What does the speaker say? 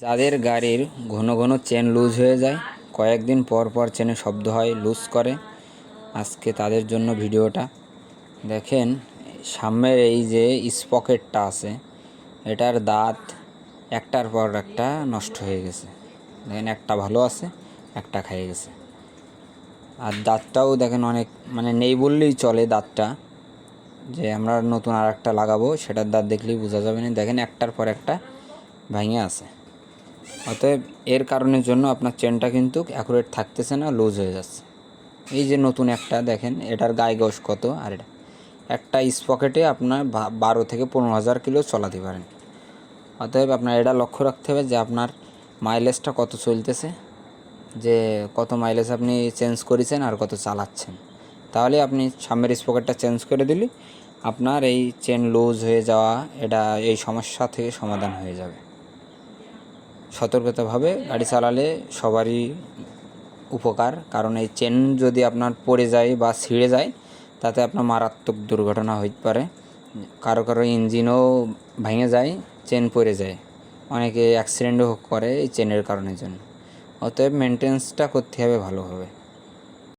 যাদের গাড়ির ঘন ঘন চেন লুজ হয়ে যায়, কয়েকদিন পর পর চেনে শব্দ হয় লুজ করে। আজকে তাদের জন্য ভিডিওটা। দেখেন, সামনের এই যে স্পকেটটা আছে, এটার দাঁত একটার পর একটা নষ্ট হয়ে গেছে। দেখেন, একটা ভালো আছে, একটা খেয়ে গেছে। আর দাঁতটাও দেখেন অনেক মানে নেই বললেই চলে দাঁতটা। যে আমরা নতুন আর একটা লাগাবো, সেটার দাঁত দেখলেই বোঝা যাবে না। দেখেন, একটার পর একটা ভেঙে আছে। অতএব এর কারণের জন্য আপনার চেনটা কিন্তু অ্যাকুরেট থাকতেছে না লুজ হয়ে যাচ্ছে। এই যে নতুন একটা দেখেন, এটার গায়ে গোস কত আর এটা। একটা স্পকেটে আপনার বারো থেকে পনেরো হাজার কিলো চলাতে পারেন। অতএব আপনার এটা লক্ষ্য রাখতে হবে যে আপনার মাইলেজটা কত চলতেছে, যে কত মাইলেজ আপনি চেঞ্জ করেছেন আর কত চালাচ্ছেন। তাহলে আপনি সামনের স্পকেটটা চেঞ্জ করে দিলে আপনার এই চেন লুজ হয়ে যাওয়া, এটা এই সমস্যা থেকে সমাধান হয়ে যাবে। সতর্কতাভাবে গাড়ি চালালে সবারই উপকার। কারণ এই চেন যদি আপনার পড়ে যায় বা ছিঁড়ে যায়, তাতে আপনার মারাত্মক দুর্ঘটনা হইতে পারে। কারও কারও ইঞ্জিনও ভেঙে যায়, চেন পড়ে যায়। অনেকে অ্যাক্সিডেন্টও করে এই চেনের কারণের জন্য। অতএব মেনটেন্সটা করতে হবে ভালোভাবে।